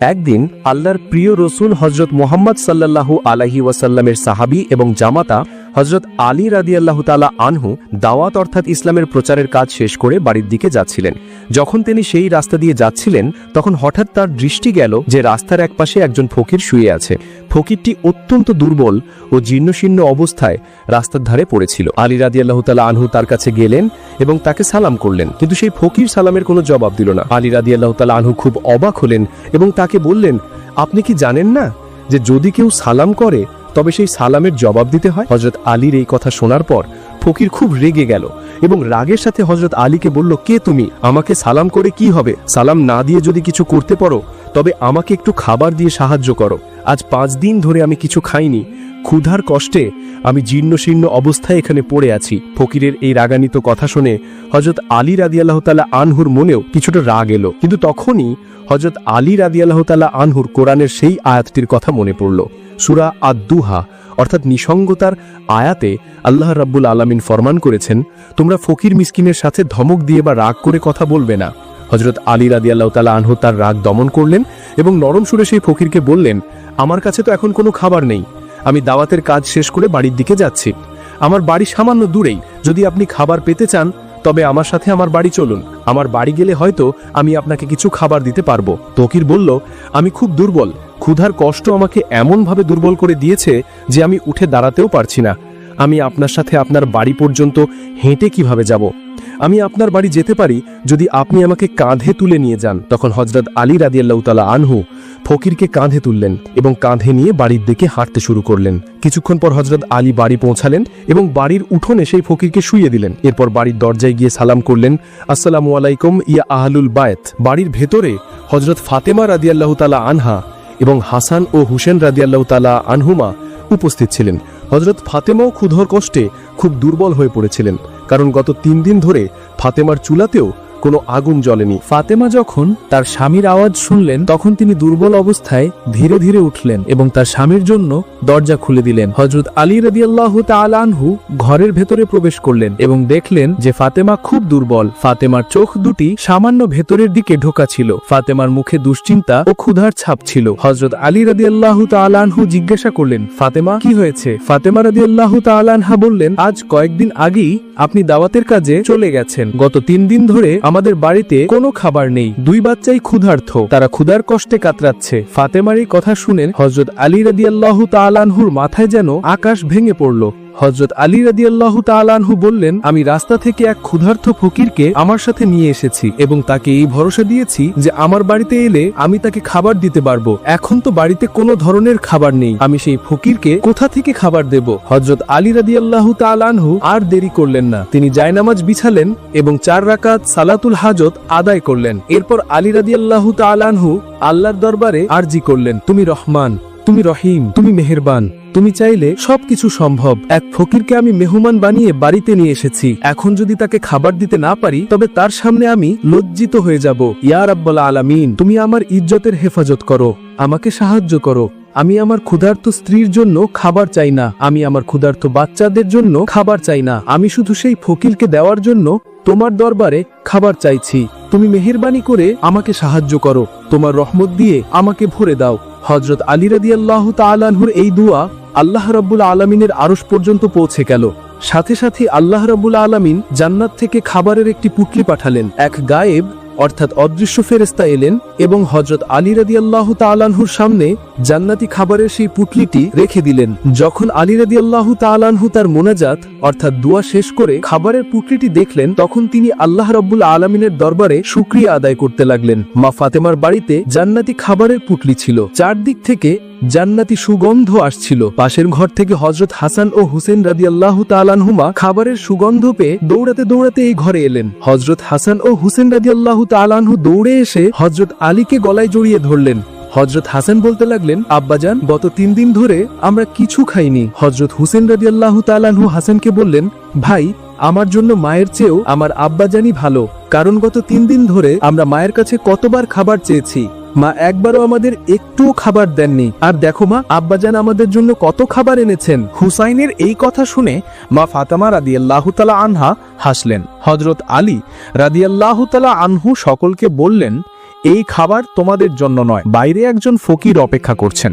একদিন আল্লাহর প্রিয় রসুল হজরত মোহাম্মদ সাল্লাল্লাহু আলাহি ওয়াসাল্লামের সাহাবি এবং জামাতা হজরত আলী রাদিয়াল্লাহু তালা আনহু দাওয়াত অর্থাৎ ইসলামের প্রচারের কাজ শেষ করে বাড়ির দিকে যাচ্ছিলেন। যখন তিনি সেই রাস্তা দিয়ে যাচ্ছিলেন, তখন হঠাৎ তার দৃষ্টি গেল যে রাস্তার একপাশে একজন ফকির শুয়ে আছে। ফকিরটি অত্যন্ত দুর্বল ও জীর্ণশীর্ণ অবস্থায় রাস্তার ধারে পড়েছিল। আলী রাদিয়াল্লাহু তালা আনহু তার কাছে গেলেন এবং তাকে সালাম করলেন, কিন্তু সেই ফকির সালামের কোনো জবাব দিল না। আলী রাদিয়াল্লাহু তালা আনহু খুব অবাক হলেন এবং তাকে বললেন, আপনি কি জানেন না যে যদি কেউ সালাম করে তবে সেই সালামের জবাব দিতে হয়। হজরত আলীর এই কথা শোনার পর ফকির খুব রেগে গেল এবং রাগের সাথে হজরত আলীকে বলল, কে তুমি? আমাকে সালাম করে কি হবে? সালাম না দিয়ে যদি কিছু করতে পারো, তবে আমাকে একটু খাবার দিয়ে সাহায্য করো। আজ পাঁচ দিন ধরে আমি কিছু খাইনি। ক্ষুধার কষ্টে আমি জীর্ণশীর্ণ অবস্থায় এখানে পড়ে আছি। ফকিরের এই রাগান্বিত কথা শুনে হজরত আলী রাদিয়াল্লাহ তালা আনহুর মনেও কিছুটা রাগ এলো। কিন্তু তখনই হজরত আলী রাদিয়াল্লাহ তালা আনহুর কোরআনের সেই আয়াতটির কথা মনে পড়ল। সুরা আদুহা অর্থাৎ নিসঙ্গতার আয়াতে আল্লাহ রাব্বুল আলামিন ফরমান করেছেন, তোমরা ফকির মিসকিনের সাথে ধমক দিয়ে বা রাগ করে কথা বলবে না। হজরত আলী রাদিয়াল্লাহ তালা আনহু তার রাগ দমন করলেন এবং নরম সুরে সেই ফকিরকে বললেন, আমার কাছে তো এখন কোনো খাবার নেই। আমি দাওয়াতের কাজ শেষ করে বাড়ির দিকে যাচ্ছি। আমার বাড়ি সামান্য দূরেই। যদি আপনি খাবার পেতে চান তবে আমার সাথে আমার বাড়ি চলুন। আমার বাড়ি গেলে হয়তো আমি আপনাকে কিছু খাবার দিতে পারব। তকির বলল, আমি খুব দুর্বল। ক্ষুধার কষ্ট আমাকে এমনভাবে দুর্বল করে দিয়েছে যে আমি উঠে দাঁড়াতেও পারছি না। আমি আপনার সাথে আপনার বাড়ি পর্যন্ত হেঁটে কীভাবে যাব? আমি আপনার বাড়ি যেতে পারি যদি আপনি আমাকে কাঁধে তুলে নিয়ে যান। তখন হজরত আলী রাদিয়াল্লাহ তালা আনহু ফকিরকে কাঁধে তুললেন এবং কাঁধে নিয়ে বাড়ির দিকে হাঁটতে শুরু করলেন। কিছুক্ষণ পর হজরত আলী বাড়ি পৌঁছালেন এবং বাড়ির উঠোনে সেই ফকিরকে শুয়ে দিলেন। এরপর বাড়ির দরজায় গিয়ে সালাম করলেন, আসসালামু আলাইকুম, ইয়া আহলুল বায়েত বাড়ির ভেতরে হজরত ফাতেমা রাদিয়াল্লাহ তালা আনহা এবং হাসান ও হুসেন রাদিয়াল্লাহ তালা আনহুমা উপস্থিত ছিলেন। হজরত ফাতেমাও ক্ষুধর কষ্টে খুব দুর্বল হয়ে পড়েছিলেন, কারণ গত তিন দিন ধরে ফাতেমার চুলাতেও কোনো আগুন জ্বলেনি। ফাতেমা যখন তার স্বামীর আওয়াজ শুনলেন, তখন তিনি দুর্বল অবস্থায় ধীরে ধীরে উঠলেন এবং তার স্বামীর জন্য দরজা খুলে দিলেন। হজরত আলী রাদিয়াল্লাহ তালানহু ঘরের ভেতরে প্রবেশ করলেন এবং দেখলেন যে ফাতেমা খুব দুর্বল। ফাতেমার চোখ দুটি সামান্য ভেতরের দিকে ঢোকা ছিল। ফাতেমার মুখে দুশ্চিন্তা ও ক্ষুধার ছাপ ছিল। হজরত আলী রাদিয়াল্লাহ তালানহু জিজ্ঞাসা করলেন, ফাতেমা, কি হয়েছে? ফাতেমা রাদিয়াল্লাহ তালানহা বললেন, আজ কয়েকদিন আগেই আপনি দাওয়াতের কাজে চলে গেছেন। গত তিন দিন ধরে আমাদের বাড়িতে কোনো খাবার নেই। দুই বাচ্চাই ক্ষুধার্থ। তারা ক্ষুধার কষ্টে কাতরাচ্ছে। ফাতেমার এই কথা শুনেন হজরত আলী রাদিয়াল্লাহু তালানহুর মাথায় যেন আকাশ ভেঙে পড়ল। হজরত আলী রাদিয়াল্লাহু তাআলাহু বললেন, আমি রাস্তা থেকে এক ক্ষুধার্থ ফকিরকে আমার সাথে নিয়ে এসেছি এবং তাকে এই ভরসা দিয়েছি যে আমার বাড়িতে এলে আমি তাকে খাবার দিতে পারব। এখন তো বাড়িতে কোনো ধরনের খাবার নেই। আমি সেই ফকিরকে কোথা থেকে খাবার দেব? হজরত আলী রাদিয়াল্লাহু তাআলাহু আর দেরি করলেন না। তিনি জায়নামাজ বিছালেন এবং চার রাকাত সালাতুল হাজত আদায় করলেন। এরপর আলী রাদিয়াল্লাহু তাআলাহু আল্লাহর দরবারে আরজি করলেন, তুমি রহমান। তুমি রহিম, তুমি মেহেরবান, তুমি চাইলে সবকিছু সম্ভব। এক ফকিরকে আমি মেহমান বানিয়ে বাড়িতে নিয়ে এসেছি। এখন যদি তাকে খাবার দিতে না পারি, তবে তার সামনে আমি লজ্জিত হয়ে যাব। ইয়া রাব্বাল আলামিন, তুমি আমার ইজ্জতের হেফাজত করো। আমাকে সাহায্য করো। আমি আমার ক্ষুধার্ত স্ত্রীর জন্য খাবার চাই না। আমি আমার ক্ষুধার্ত বাচ্চাদের জন্য খাবার চাই না। আমি শুধু সেই ফকিরকে দেওয়ার জন্য তোমার দরবারে খাবার চাইছি। তুমি মেহেরবানি করে আমাকে সাহায্য করো। তোমার রহমত দিয়ে আমাকে ভরে দাও। হজরত আলী রাদিয়াল্লাহ তাআলাহুর এই দুয়া আল্লাহ রব্বুল আলমিনের আরস পর্যন্ত পৌঁছে গেল। সাথে সাথে আল্লাহ রব্বুল আলমিন জান্নাত থেকে খাবারের একটি পুটলি পাঠালেন। এক গায়েব অর্থাৎ অদৃশ্য ফেরেস্তা এলেন এবং হজরত আলী রাদিয়াল্লাহু তাআলাহুর সামনে জান্নাতি খাবারের সেই পুটলিটি রেখে দিলেন। যখন আলী রাদিয়াল্লাহু তালানহু তার মোনাজাত, অর্থাৎ দোয়া শেষ করে খাবারের পুটলিটি দেখলেন, তখন তিনি আল্লাহ রাব্বুল আলামিনের দরবারে শুকরিয়া আদায় করতে লাগলেন। মা ফাতেমার বাড়িতে জান্নাতি খাবারের পুটলি ছিল। চারদিক থেকে জান্নাতি সুগন্ধ আসছিল। পাশের ঘর থেকে হজরত হাসান ও হুসেন রাদি আল্লাহ তালানহুমা খাবারের সুগন্ধ পেয়ে দৌড়াতে দৌড়াতে এই ঘরে এলেন। হজরত হাসান ও হুসেন রাদি আল্লাহ তালানহু দৌড়ে এসে হজরত আলীকে গলায় জড়িয়ে ধরলেন। হজরত হাসান বলতে লাগলেন, আব্বাজান, গত তিন দিন ধরে আমরা কিছু খাইনি। হজরত হুসেন রাজি আল্লাহ তালানহু হাসানকে বললেন, ভাই, আমার জন্য মায়ের চেয়েও আমার আব্বাজানই ভালো। কারণ গত তিন দিন ধরে আমরা মায়ের কাছে কতবার খাবার চেয়েছি। মা একবারও আমাদের একটুও খাবার দেননি। আর দেখো মা, আব্বাজান আমাদের জন্য কত খাবার এনেছেন। হুসাইনের এই কথা শুনে মা ফাতামা রাদিয়াল্লাহু তালা আনহা হাসলেন। হজরত আলী রাদিয়াল্লাহু তালা আনহু সকলকে বললেন, এই খাবার তোমাদের জন্য নয়, বাইরে একজন ফকির অপেক্ষা করছেন।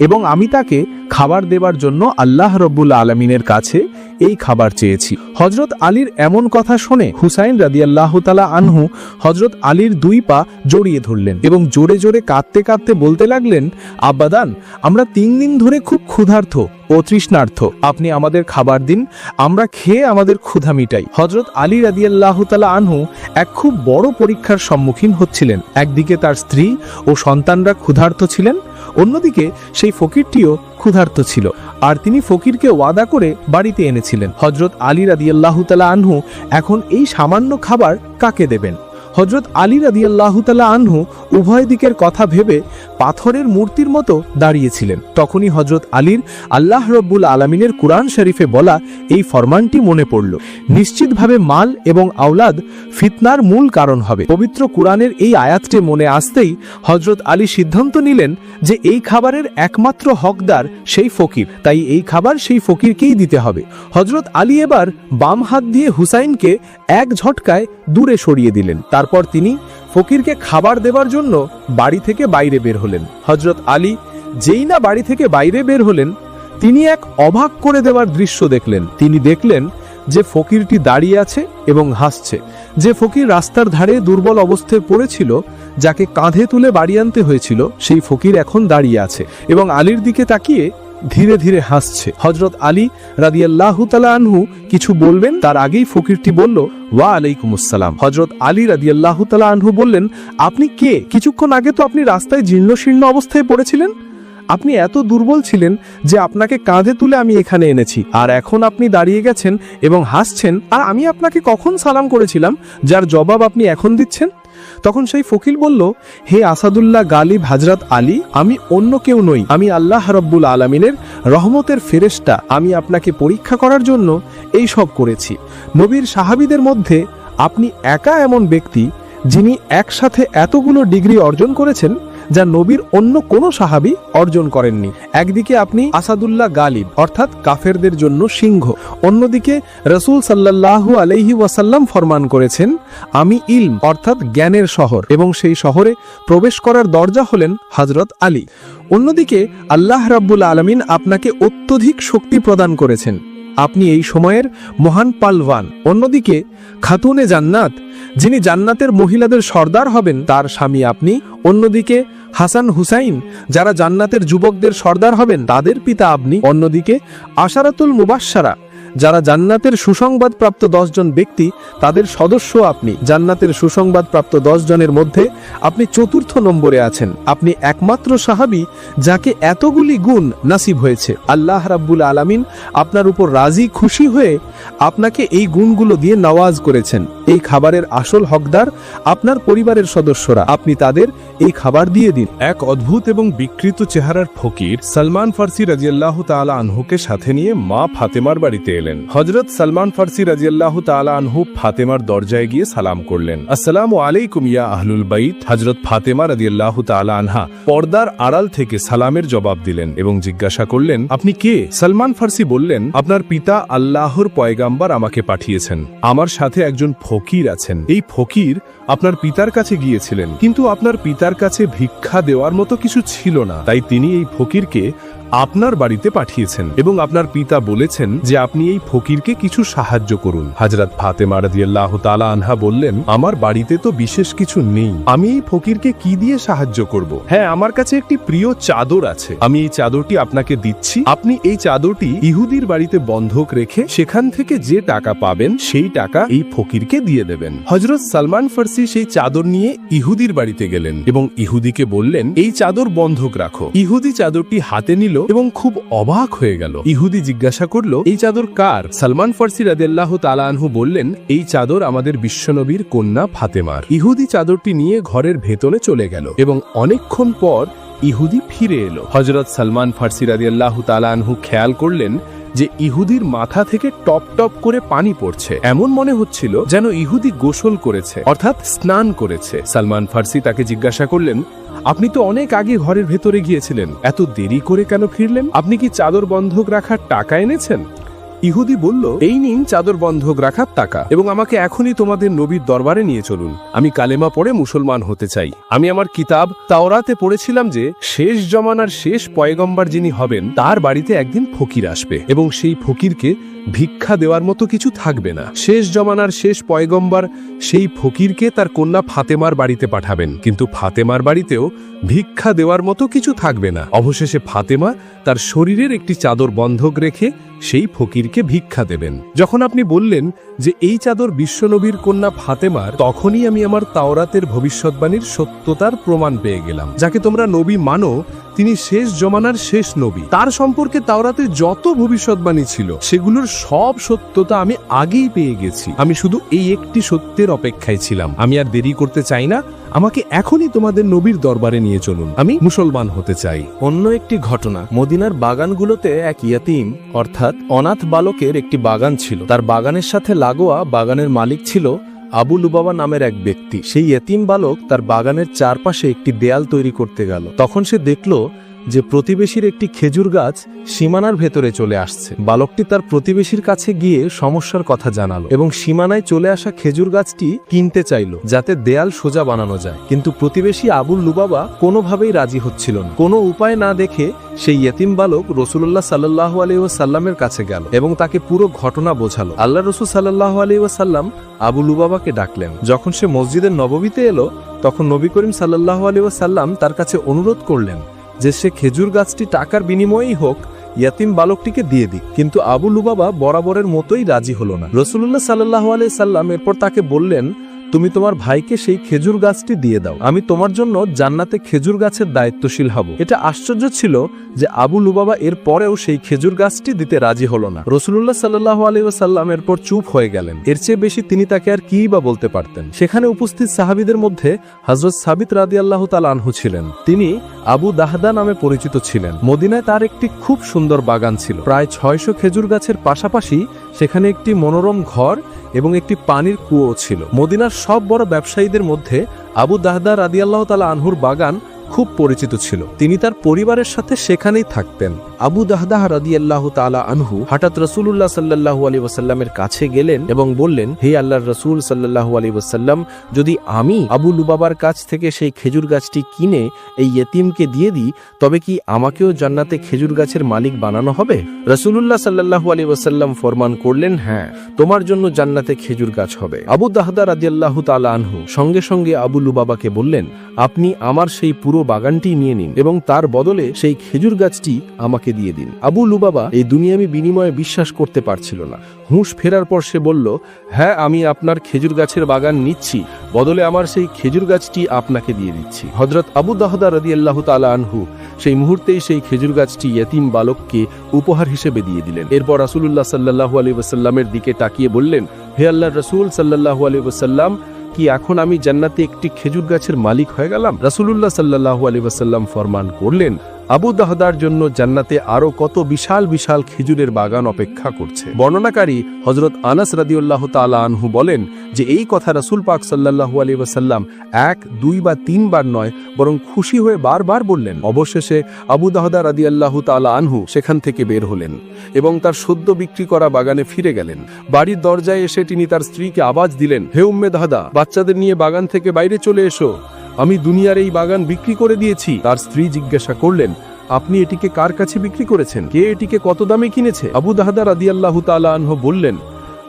এবং আমি তাকে খাবার দেবার জন্য আল্লাহ রব্বুল আলমিনের কাছে এই খাবার চেয়েছি। হজরত আলীর এমন কথা শুনে হুসাইন রাদিয়াল্লাহ তালা আনহু হজরত আলীর দুই পা জড়িয়ে ধরলেন এবং জোরে জোরে কাঁদতে কাঁদতে বলতে লাগলেন আব্বাদান আমরা তিন দিন ধরে খুব ক্ষুধার্থ ও তৃষ্ণার্থ। আপনি আমাদের খাবার দিন, আমরা খেয়ে আমাদের ক্ষুধা মিটাই। হজরত আলী রাদিয়াল্লাহ তালা আনহু এক খুব বড় পরীক্ষার সম্মুখীন হচ্ছিলেন। একদিকে তার স্ত্রী ও সন্তানরা ক্ষুধার্ত ছিলেন অন্যদিকে, সেই ফকিরটিও ক্ষুধার্ত ছিল। আর তিনি ফকিরকে ওয়াদা করে বাড়িতে এনেছিলেন। হজরত আলী রাদিয়াল্লাহ তালা আনহু এখন এই সামান্য খাবার কাকে দেবেন? হজরত আলী রাদিয়াল্লাহ তালা আনহু উভয় দিকের কথা ভেবে পাথরের মূর্তির মতো দাঁড়িয়েছিলেন। তখনই হজরত আলীর আল্লাহ রব্বুল আলমিনের কুরআন শরীফে বলা এই ফরমানটি মনে পড়ল, নিশ্চিতভাবে মাল এবং আওলাদ ফিতনার মূল কারণ হবে। পবিত্র কুরআনের এই আয়াতটি মনে আসতেই হজরত আলী সিদ্ধান্ত নিলেন যে এই খাবারের একমাত্র হকদার সেই ফকির, তাই এই খাবার সেই ফকিরকেই দিতে হবে। হজরত আলী এবার বাম হাত দিয়ে হুসাইনকে এক ঝটকায় দূরে সরিয়ে দিলেন। তারপর তিনি ফকিরকে খাবার দেবার জন্য বাড়ি থেকে বাইরে বের হলেন। হজরত আলী যেই না বাড়ি থেকে বাইরে বের হলেন, তিনি এক অবাক করে দেওয়ার দৃশ্য দেখলেন। তিনি দেখলেন যে ফকিরটি দাঁড়িয়ে আছে এবং হাসছে। যে ফকির রাস্তার ধারে দুর্বল অবস্থায় পড়েছিল, যাকে কাঁধে তুলে বাড়ি আনতে হয়েছিল, সেই ফকির এখন দাঁড়িয়ে আছে এবং আলীর দিকে তাকিয়ে ধীরে ধীরে হাসছে। হজরত আলী রাদিয়াল্লাহ তালা আনহু কিছু বলবেন? তার আগেই ফকিরটি বলল, ওয়া আলাইকুম আসসালাম। হজরত আলী রাদিয়াল্লাহ তালা আনহু বললেন, আপনি কে? কিছুক্ষণ আগে তো আপনি রাস্তায় জীর্ণশীর্ণ অবস্থায় পড়েছিলেন? আপনি এত দুর্বল ছিলেন যে আপনাকে কাঁধে তুলে আমি এখানে এনেছি। আর এখন আপনি দাঁড়িয়ে গেছেন এবং হাসছেন। আর আমি আপনাকে কখন সালাম করেছিলাম, যার জবাব আপনি এখন দিচ্ছেন? তখন সেই ফকির বলল, হে আসাদুল্লাহ গালিব হাজরাত আলী, আমি অন্য কেউ নই। আমি আল্লাহ রব্বুল আলমিনের রহমতের ফেরেশতা। আমি আপনাকে পরীক্ষা করার জন্য এই সব করেছি। নবীর সাহাবিদের মধ্যে আপনি একা এমন ব্যক্তি যিনি একসাথে এতগুলো ডিগ্রি অর্জন করেছেন যা নবীর অন্য কোনো সাহাবি অর্জন করেননি। একদিকে আপনি আসাদুল্লাহ গালিব, অর্থাৎ কাফেরদের জন্য সিংহ। অন্যদিকে রসুল সাল্লাল্লাহু আলাইহি ওয়াসাল্লাম ফরমান করেছেন, আমি ইলম, অর্থাৎ জ্ঞানের শহর। এবং সেই শহরে প্রবেশ করার দরজা হলেন হজরত আলী। অন্যদিকে আল্লাহ রাব্বুল আলমিন আপনাকে অত্যধিক শক্তি প্রদান করেছেন। আপনি এই সময়ের মহান পালওয়ান। অন্যদিকে, খাতুনে জান্নাত, যিনি জান্নাতের মহিলাদের সর্দার হবেন, তার স্বামী আপনি। অন্যদিকে, হাসান হুসাইন, যারা জান্নাতের যুবকদের সর্দার হবেন, তাদের পিতা আপনি। অন্যদিকে, আশারাতুল মুবাসারা যারা জান্নাতের সুসংবাদ প্রাপ্ত জন ব্যক্তি, তাদের সদস্য আপনি। জান্নাতের সুসংবাদ প্রাপ্ত জনের মধ্যে আপনি চতুর্থ নম্বরে আছেন। আপনি একমাত্র সাহাবি যাকে এতগুলি গুণ নাসিব হয়েছে। আল্লাহ রাব্বুল আলামিন আপনার উপর রাজি, খুশি হয়ে আপনাকে এই গুণগুলো দিয়ে নওয়াজ করেছেন। এই খাবারের আসল হকদার আপনার পরিবারের সদস্যরা। আপনি তাদের এই খাবার দিয়ে দিন। এক অদ্ভুত এবং বিকৃত চেহারার ফকির সালমান ফার্সি রাজিয়াল্লাহ তাআলা আনহুকে সাথে নিয়ে মা ফাতেমার বাড়িতে এলেন। হজরত সালমান ফার্সি রাজিয়াল্লাহ তাআলা আনহু ফাতেমার দরজায় গিয়ে সালাম করলেন। আসসালামু আলাইকুম ইয়া আহলুল বাইত হজরত ফাতেমা রাজিয়াল্লাহ তাআলা আনহা পর্দার আড়াল থেকে সালামের জবাব দিলেন এবং জিজ্ঞাসা করলেন, আপনি কে? সালমান ফার্সি বললেন, আপনার পিতা আল্লাহর পয়গাম্বার আমাকে পাঠিয়েছেন। আমার সাথে একজন ফকির আছেন। এই ফকির আপনার পিতার কাছে গিয়েছিলেন। কিন্তু আপনার পিতার কাছে ভিক্ষা দেওয়ার মতো কিছু ছিল না। তাই তিনি এই ফকিরকে আপনার বাড়িতে পাঠিয়েছেন এবং আপনার পিতা বলেছেন যে আপনি এই ফকিরকে কিছু সাহায্য করুন। হাজরত ফাতেমা রাদিয়াল্লাহ তাআলা আনহা বললেন, আমার বাড়িতে তো বিশেষ কিছু নেই। আমি এই ফকিরকে কি দিয়ে সাহায্য করব? হ্যাঁ আমার কাছে একটি প্রিয় চাদর আছে। আমি এই চাদরটি আপনাকে দিচ্ছি। আপনি এই চাদরটি ইহুদির বাড়িতে বন্ধক রেখে সেখান থেকে যে টাকা পাবেন, সেই টাকা এই ফকিরকে দিয়ে দেবেন। হজরত সালমান ফার্সি সেই চাদর নিয়ে ইহুদির বাড়িতে গেলেন এবং ইহুদিকে বললেন, এই চাদর বন্ধক রাখো। ইহুদি চাদরটি হাতে নিল এবং খুব অবাক হয়ে গেল। ইহুদি জিজ্ঞাসা করল, এই চাদর কার? সালমান ফার্সি রাদিয়াল্লাহ তাআলা আনহু বললেন, এই চাদর আমাদের বিশ্বনবীর কন্যা ফাতেমার। ইহুদি চাদরটি নিয়ে ঘরের ভেতরে চলে গেল এবং অনেকক্ষণ পর ইহুদি ফিরে এলো। হজরত সালমান ফার্সি রাদিয়াল্লাহ তাআলা আনহু খেয়াল করলেন যে ইহুদির মাথা থেকে টপ টপ করে পানি পড়ছে। এমন মনে হচ্ছিল যেন ইহুদি গোসল করেছে, অর্থাৎ স্নান করেছে। সালমান ফার্সি তাকে জিজ্ঞাসা করলেন আপনি তো অনেক আগে ঘরের ভেতরে গিয়েছিলেন। এত দেরি করে কেন ফিরলেন? আপনি কি চাদর বন্ধক রাখার টাকা এনেছেন? ইহুদি বলল, এই নিন চাদর বন্ধক রাখার টাকা এবং আমাকে এখনই তোমাদের নবীর দরবারে নিয়ে চলুন। আমি কালেমা পড়ে মুসলমান হতে চাই। আমি আমার কিতাব তাওরাতে পড়েছিলাম যে, শেষ জমানার শেষ পয়গম্বর যিনি হবেন, তার বাড়িতে একদিন ফকির আসবে এবং সেই ফকিরকে ভিক্ষা দেওয়ার মতো কিছু থাকবে না। শেষ জমানার শেষ পয়গম্বর সেই ফকিরকে তার কন্যা ফাতেমার বাড়িতে পাঠাবেন। কিন্তু ফাতেমার বাড়িতেও ভিক্ষা দেওয়ার মতো কিছু থাকবে না। অবশেষে ফাতেমা তার শরীরের একটি চাদর বন্ধক রেখে সেই ফকিরকে ভিক্ষা দেবেন। যখন আপনি বললেন যে এই চাদর বিশ্বনবীর কন্যা ফাতেমার, তখনই আমি আমার তাওরাতের ভবিষ্যৎবাণীর সত্যতার প্রমাণ পেয়ে গেলাম। যাকে তোমরা নবী মানো, তিনি শেষ জমানার শেষ নবী। তার সম্পর্কে তাওরাতে যত ভবিষ্যৎবাণী ছিল, সেগুলোর সব সত্যতা আমি আগেই পেয়ে গেছি। আমি শুধু এই একটি সত্যের অপেক্ষায় ছিলাম। আমি আর দেরি করতে চাই না। আমাকে এখনই তোমাদের নবীর দরবারে নিয়ে চলুন। আমি মুসলমান হতে চাই। অন্য একটি ঘটনা। মদিনার বাগানগুলোতে এক ইয়াতিম, অর্থাৎ অনাথ বালকের একটি বাগান ছিল। তার বাগানের সাথে লাগোয়া বাগানের মালিক ছিল আবু লুবাবা নামের এক ব্যক্তি। সেই এতিম বালক তার বাগানের চারপাশে একটি দেয়াল তৈরি করতে গেল। তখন সে দেখল যে প্রতিবেশীর একটি খেজুর গাছ সীমানার ভেতরে চলে আসছে। বালকটি তার প্রতিবেশীর কাছে গিয়ে সমস্যার কথা জানালো এবং সীমানায় চলে আসা খেজুর গাছটি কিনতে চাইল, যাতে দেয়াল সোজা বানানো যায়। কিন্তু প্রতিবেশী আবুল লুবাবা কোনোভাবেই রাজি হচ্ছিল না। কোনো উপায় না দেখে সেই ইয়েতিম বালক রসুল্লাহ সাল্লাহ আলিউসাল্লামের কাছে গেল এবং তাকে পুরো ঘটনা বোঝালো। আল্লাহ রসুল সাল্লাহ আলিউসাল্লাম আবু লুবাবাকে ডাকলেন। যখন সে মসজিদের নববীতে এলো, তখন নবী করিম সাল্লাহ আলিউসাল্লাম তার কাছে অনুরোধ করলেন যে সে খেজুর গাছটি টাকার বিনিময়েই হোক, ইয়াতিম বালকটিকে দিয়ে দিক। কিন্তু আবু লুবাবা বরাবরের মতোই রাজি হলো না। রসুল্লাহ সাল্লাহ আলাই সাল্লাম এরপর তাকে বললেন তুমি তোমার ভাইকে সেই খেজুর গাছটি দিয়ে দাও। আমি তোমার জন্য জান্নাতে খেজুর গাছের দায়িত্বশীল হব। এটা আশ্চর্য ছিল যে আবু লুবাবা এর পরেও সেই খেজুর গাছটি দিতে রাজি হলো না। রসুল্লাহ সাল্লাহ আলিউসাল্লাম এরপর চুপ হয়ে গেলেন। এর চেয়ে বেশি তিনি তাকে আর কি বা বলতে পারতেন? সেখানে উপস্থিত সাহাবিদের মধ্যে হজরত সাবিত রাদি আল্লাহ তাল আনহু ছিলেন। তিনি আবু দাহদা নামে পরিচিত ছিলেন। মদিনায় তার একটি খুব সুন্দর বাগান ছিল। প্রায় ছয়শো খেজুর গাছের পাশাপাশি সেখানে একটি মনোরম ঘর এবং একটি পানির কুয়ো ছিল। মদিনার সব বড় ব্যবসায়ীদের মধ্যে আবু দাহদা রাদিয়াল্লাহ তালা আনহুর বাগান খুব পরিচিত ছিল। তিনি তার পরিবারের সাথে সেখানেই থাকতেন। আবু দাহদাহ রাদিয়াল্লাহ তালা আনহু হঠাৎ রসুল্লাহ সাল্লাহু আলী ওসাল্লামের কাছে গেলেন এবং বললেন, হে আল্লাহর রসুল সাল্লাহু আলী ওসাল্লাম যদি আমি আবু লুবাবার কাছ থেকে সেই খেজুর গাছটি কিনে এই ইয়েতিমকে দিয়ে দিই, তবে কি আমাকেও জান্নাতে খেজুর গাছের মালিক বানানো হবে? রসুল্লাহ সাল্লাহু আলী ওসাল্লাম ফরমান করলেন হ্যাঁ তোমার জন্য জান্নাতে খেজুর গাছ হবে। আবু দাহদা রাদিয়াল্লাহু তালা আনহু সঙ্গে সঙ্গে আবু লুবাবাকে বললেন, আপনি আমার সেই পুরো বাগানটি নিয়ে নিন এবং তার বদলে সেই খেজুর গাছটি আমাকে দিয়ে দিন। আবু লুবাবা এই দুনিয়ামি বিনিময়ে বিশ্বাস করতে পারছিল না। হুঁশ ফেরার পর সে বলল হ্যাঁ আমি আপনার খেজুর গাছের বাগান নিচ্ছি। বদলে আমার সেই খেজুর গাছটি আপনাকে দিয়ে দিচ্ছি। হজরত আবু দাহদা রদি আল্লাহ তালা আনহু সেই মুহূর্তেই সেই খেজুর গাছটি ইয়তিম বালককে উপহার হিসেবে দিয়ে দিলেন। এরপর রাসুল্লাহ সাল্লাহু আলী ওসাল্লামের দিকে তাকিয়ে বললেন, হে আল্লাহ রসুল সাল্লাহু আলী ওসাল্লাম কি এখন আমি জান্নাতে একটি খেজুর গাছের মালিক হয়ে গেলাম? রাসুলুল্লাহ সাল্লাহ আলী ওয়াসাল্লাম ফরমান করলেন আবু দাহদার জন্য জান্নাতে আরও কত বিশাল বিশাল খেজুরের বাগান অপেক্ষা করছে। বর্ণনাকারী হজরত আনাস রাদিউল্লাহ তালা আনহু বলেন যে এই কথা রাসুল পাক সাল্লাহু আলী ওসাল্লাম এক, দুই বা তিনবার নয়, বরং খুশি হয়ে বারবার বললেন। অবশেষে আবু দাহদা রাদি আল্লাহ তালা আনহু সেখান থেকে বের হলেন এবং তার সদ্য বিক্রি করা বাগানে ফিরে গেলেন। বাড়ির দরজায় এসে তিনি তার স্ত্রীকে আওয়াজ দিলেন, হে উম্মে দাহদা, বাচ্চাদের নিয়ে বাগান থেকে বাইরে চলে এসো। আমি দুনিয়ার এই বাগান বিক্রি করে দিয়েছি। তার স্ত্রী জিজ্ঞাসা করলেন, আপনি এটিকে কার কাছে বিক্রি করেছেন? কে এটিকে কত দামে কিনেছে? আবু দাহাদা রাদিয়াল্লাহু তাআলা আনহু বললেন,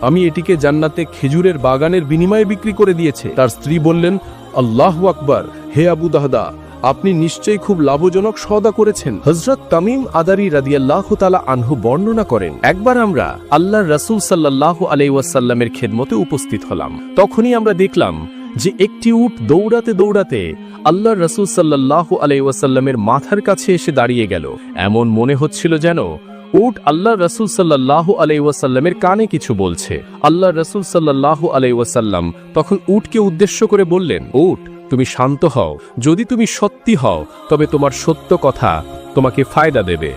আমি এটিকে জান্নাতে খেজুরের বাগানের বিনিময়ে বিক্রি করে দিয়েছে। তার স্ত্রী বললেন, আল্লাহ আকবার। হে আবু দাহদা, আপনি নিশ্চয়ই খুব লাভজনক সওদা করেছেন। হজরত তামিম আদারি রাদিয়াল্লাহ তালা আনহু বর্ণনা করেন, একবার আমরা আল্লাহ রাসূল আলাইহি ওয়াসাল্লামের খেদমতে উপস্থিত হলাম। তখনই আমরা দেখলাম যে একটি উট দৌড়াতে দৌড়াতে আল্লাহর রসুল সাল্লাহ আলাইসাল্লামের মাথার কাছে এসে দাঁড়িয়ে গেল। এমন মনে হচ্ছিল যেন উট আল্লাহ রসুল সাল্লাহ আলাইসাল্লামের কানে কিছু বলছে। আল্লাহ রসুল সাল্লাহ আলাইসাল্লাম তখন উটকে উদ্দেশ্য করে বললেন, উট, তুমি শান্ত হও। যদি তুমি সত্যি হও, তবে তোমার সত্য কথা তোমাকে ফায়দা দেবে।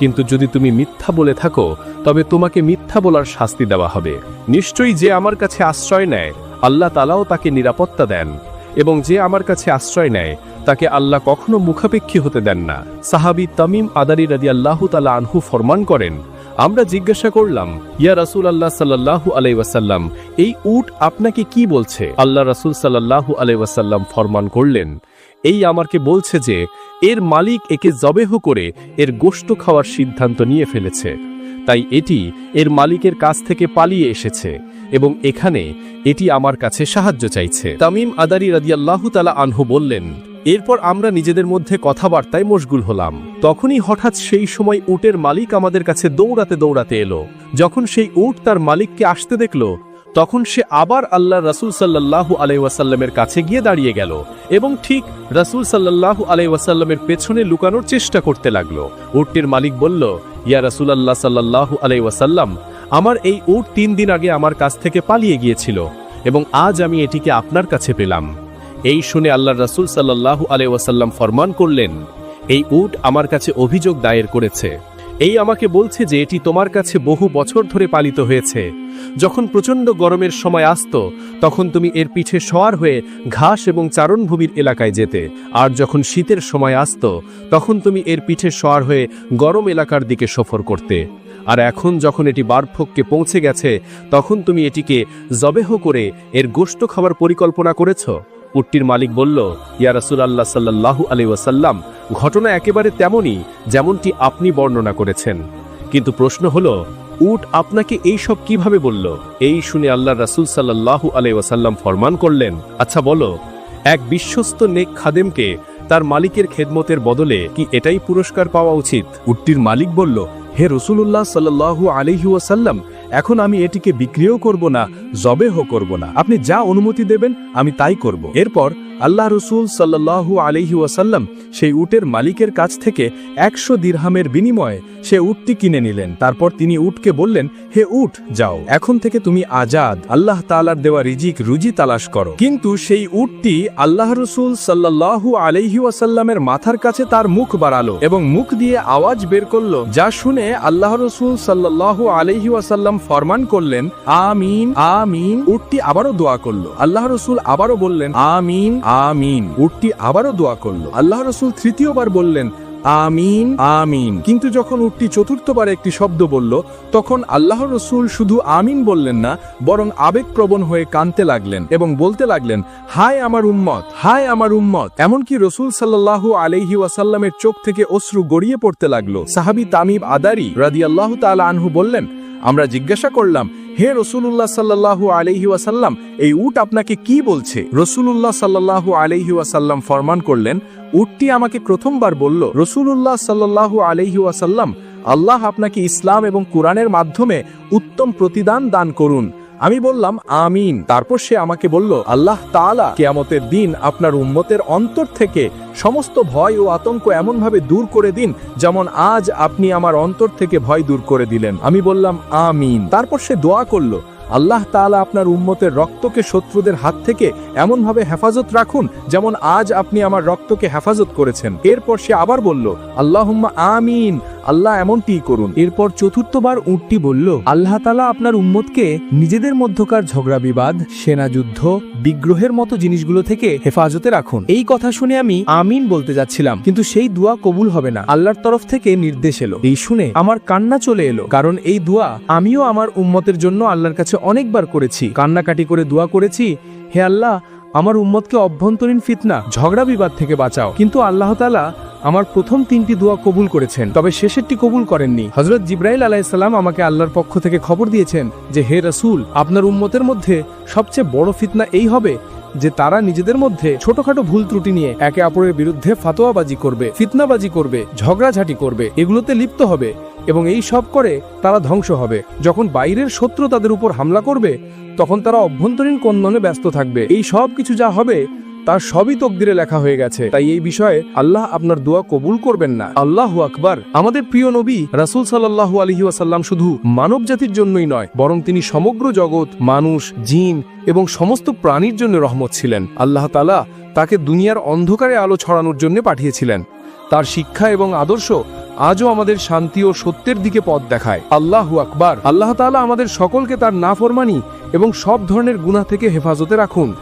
কিন্তু যদি তুমি মিথ্যা বলে থাকো, তবে তোমাকে মিথ্যা বলার শাস্তি দেওয়া হবে। নিশ্চয়ই যে আমার কাছে আশ্রয় নেয়, আল্লাহ তালাও তাকে নিরাপত্তা দেন। এবং যে আমার কাছে আশ্রয় নেয়, তাকে আল্লাহ কখনো মুখাপেক্ষী হতে দেন না। সাহাবি তামিম আদারি রাদি আল্লাহ তালা আনহু ফরমান করেন, আমরা জিজ্ঞাসা করলাম, ইয়া রাসূল আল্লাহ সাল্লাল্লাহু আলাইহি ওয়াসাল্লাম, এই উট আপনাকে কি বলছে? আল্লাহ রাসূল সাল্লাল্লাহু আলাইহি ওয়াসাল্লাম ফরমান করলেন এই আমাকে বলছে যে, এর মালিক একে জবেহ করে এর গোশত খাওয়ার সিদ্ধান্ত নিয়ে ফেলেছে। তাই এটি এর মালিকের কাছ থেকে পালিয়ে এসেছে এবং এখানে এটি আমার কাছে সাহায্য চাইছে। তামিম আদারি রাদিয়াল্লাহু তালা আনহু বললেন, এরপর আমরা নিজেদের মধ্যে কথাবার্তায় মশগুল হলাম। তখনই হঠাৎ সেই সময় উটের মালিক আমাদের কাছে দৌড়াতে দৌড়াতে এলো। যখন সেই উট তার মালিককে আসতে দেখল তখন সে আবার আল্লাহ রাসূল সাল্লাল্লাহু আলাইহি ওয়াসাল্লামের কাছে গিয়ে দাঁড়িয়ে গেল এবং ঠিক রাসূল সাল্লাল্লাহু আলাইহি ওয়াসাল্লামের পেছনে লুকানোর চেষ্টা করতে লাগল। উটটির মালিক বলল, ইয়া রাসূলুল্লাহ সাল্লাল্লাহু আলাইহি ওয়াসাল্লাম, আমার এই উট তিন দিন আগে আমার কাছ থেকে পালিয়ে গিয়েছিল এবং আজ আমি এটিকে আপনার কাছে পেলাম। এই শুনে আল্লাহ রাসূল সাল্লাল্লাহু আলাইহি ওয়াসাল্লাম ফরমান করলেন, এই উট আমার কাছে অভিযোগ দায়ের করেছে। এই আমাকে বলছে যে এটি তোমার কাছে বহু বছর ধরে পালিত হয়েছে। যখন প্রচণ্ড গরমের সময় আসত, তখন তুমি এর পিঠে সওয়ার হয়ে ঘাস এবং চারণভূমির এলাকায় যেতে। আর যখন শীতের সময় আসত, তখন তুমি এর পিঠে সওয়ার হয়ে গরম এলাকার দিকে সফর করতে। আর এখন যখন এটি বার্ফককে পৌঁছে গেছে, তখন তুমি এটিকে জবেহ করে এর গোশত খাবার পরিকল্পনা করেছ? উটটির মালিক বলল, ইয়া রাসূলুল্লাহ সাল্লাল্লাহু আলাইহি ওয়াসাল্লাম, ঘটনা একেবারে তেমনই যেমনটি আপনি বর্ণনা করেছেন। কিন্তু প্রশ্ন হলো, উট আপনাকে এই সব কীভাবে বলল? এই শুনে আল্লাহ রাসূল সাল্লাল্লাহু আলাইহি ওয়াসাল্লাম ফরমান করলেন আচ্ছা বলো, এক বিশ্বস্ত নেক খাদেমকে তার মালিকের খেদমতের বদলে কি এটাই পুরস্কার পাওয়া উচিত? উটটির মালিক বলল, হে রসুল্লাহ সাল্লাহু আলহি ওয়াসাল্লাম এখন আমি এটিকে বিক্রিও করব না, জবেহ করব না। আপনি যা অনুমতি দেবেন, আমি তাই করব। এরপর আল্লাহ রসুল সাল্লাহু আলহি ওয়াসাল্লাম সেই উটের মালিকের কাছ থেকে একশো দিরহামের বিনিময়ে সে উটটি কিনে নিলেন। তারপর তিনি উটকে বললেন, হে উট, যাও। এখন থেকে তুমি আজাদ। আল্লাহ তালার দেওয়া রিজিক রুজি তালাশ করো। কিন্তু সেই উটটি আল্লাহ রসুল সাল্লাহু আলহি ওয়াসাল্লামের মাথার কাছে তার মুখ বাড়ালো এবং মুখ দিয়ে আওয়াজ বের করল, যা শুনে আল্লাহ রসুল সাল্লাহু আলহি ওয়াসাল্লাম ফরমান করলেন, আমিন আমিন। উটটি আবারও দোয়া করল। আল্লাহ রসুল আবারও বললেন, আমিন আমিন। উটটি আবারও দোয়া করল। আল্লাহ রসুল তৃতীয়বার বললেন, আমিন আমিন। কিন্তু যখন উটটি চতুর্থবার একটি শব্দ বলল, তখন আল্লাহ রসুল শুধু আমিন বললেন না, বরং আবেগপ্রবণ হয়ে কানতে লাগলেন এবং বলতে লাগলেন, হায় আমার উম্মত, হায় আমার উম্মত। এমনকি রসুল সাল্লাহ আলহি ওয়াসাল্লামের চোখ থেকে অশ্রু গড়িয়ে পড়তে লাগল। সাহাবি তামিব আদারি রাদি আল্লাহ তালা আনহু বললেন, আমরা জিজ্ঞাসা করলাম হে রসুল্লাহ সাল্লাহু আলহি ওয়াসাল্লাম, এই উট আপনাকে কি বলছে? রসুল্লাহ সাল্লাহু আলহি ওয়াসাল্লাম ফরমান করলেন, উটটি আমাকে প্রথমবার বলল রসুল্লাহ সাল্লাহু আলহি ওয়াসাল্লাম, আল্লাহ আপনাকে ইসলাম এবং কোরআনের মাধ্যমে উত্তম প্রতিদান দান করুন। আমি বললাম, আমিন। তারপর সে আমাকে বলল, আল্লাহ তালা কেয়ামতের দিন আপনার উম্মতের অন্তর থেকে সমস্ত ভয় ও আতঙ্ক এমনভাবে দূর করে দিন, যেমন আজ আপনি আমার অন্তর থেকে ভয় দূর করে দিলেন। আমি বললাম, আমিন। তারপর সে দোয়া করল আল্লাহ তালা আপনার উম্মতের রক্তকে শত্রুদের হাত থেকে এমনভাবে হেফাজত রাখুন যেমন আজ আপনি আমার রক্তকে হেফাজত করেছেন। এরপর সে আবার বলল, আল্লাহুম্মা আমিন। আল্লাহ এমনটিই করুন। এরপর চতুর্থবার উটটি বলল, আল্লাহ তালা আপনার উম্মতকে নিজেদের মধ্যকার ঝগড়া বিবাদ সেনাযুদ্ধ বিগ্রহের মতো জিনিসগুলো থেকে হেফাজতে রাখুন। এই কথা শুনে আমি আমিন বলতে যাচ্ছিলাম, কিন্তু সেই দোয়া কবুল হবে না। আল্লাহর তরফ থেকে নির্দেশ এলো। এই শুনে আমার কান্না চলে এলো, কারণ এই দোয়া আমিও আমার উম্মতের জন্য আল্লাহর কাছে অনেকবার করেছি। কান্নাকাটি করে দোয়া করেছি, হে আল্লাহ, আমার উম্মতকে অভ্যন্তরীণ ফিতনা, ঝগড়া বিবাদ থেকে বাঁচাও। কিন্তু আল্লাহ তালা আমার প্রথম তিনটি দোয়া কবুল করেছেন, তবে শেষেরটি কবুল করেননি। হজরত জিব্রাইল আলাইসাল্লাম আমাকে আল্লাহর পক্ষ থেকে খবর দিয়েছেন যে, হে রসুল, আপনার উম্মতের মধ্যে সবচেয়ে বড় ফিতনা এই হবে যে তারা নিজেদের মধ্যে ছোটখাটো ভুল ত্রুটি নিয়ে একে অপরের বিরুদ্ধে ফাতোয়াবাজি করবে, ফিতনাবাজি করবে, ঝগড়াঝাটি করবে, এগুলোতে লিপ্ত হবে এবং এই সব করে তারা ধ্বংস হবে। যখন বাইরের শত্রু তাদের উপর হামলা করবে, তখন তারা অভ্যন্তরীণ কন্দনে ব্যস্ত থাকবে। এই সব কিছু যা হবে তার সবই তকদিরে লেখা হয়ে গেছে। তাই এই বিষয়ে আল্লাহ আপনার দোয়া কবুল করবেন না। আল্লাহ আকবার। আমাদের প্রিয় নবী রাসুল সাল্লাল্লাহু আলাইহি ওয়াসাল্লাম শুধু মানব জাতির জন্যই নয়, বরং তিনি সমগ্র জগৎ, মানুষ, জিন এবং সমস্ত প্রাণীর জন্য রহমত ছিলেন। আল্লাহ তালা তাকে দুনিয়ার অন্ধকারে আলো ছড়ানোর জন্য পাঠিয়েছিলেন। তার শিক্ষা এবং আদর্শ আজও আমাদের শান্তি ও সত্যের দিকে পথ দেখায়। আল্লাহু আকবার। আল্লাহ তাআলা আমাদের সকলকে তার না নাফরমানি এবং সব ধরনের গুনাহ থেকে হেফাজতে রাখুন।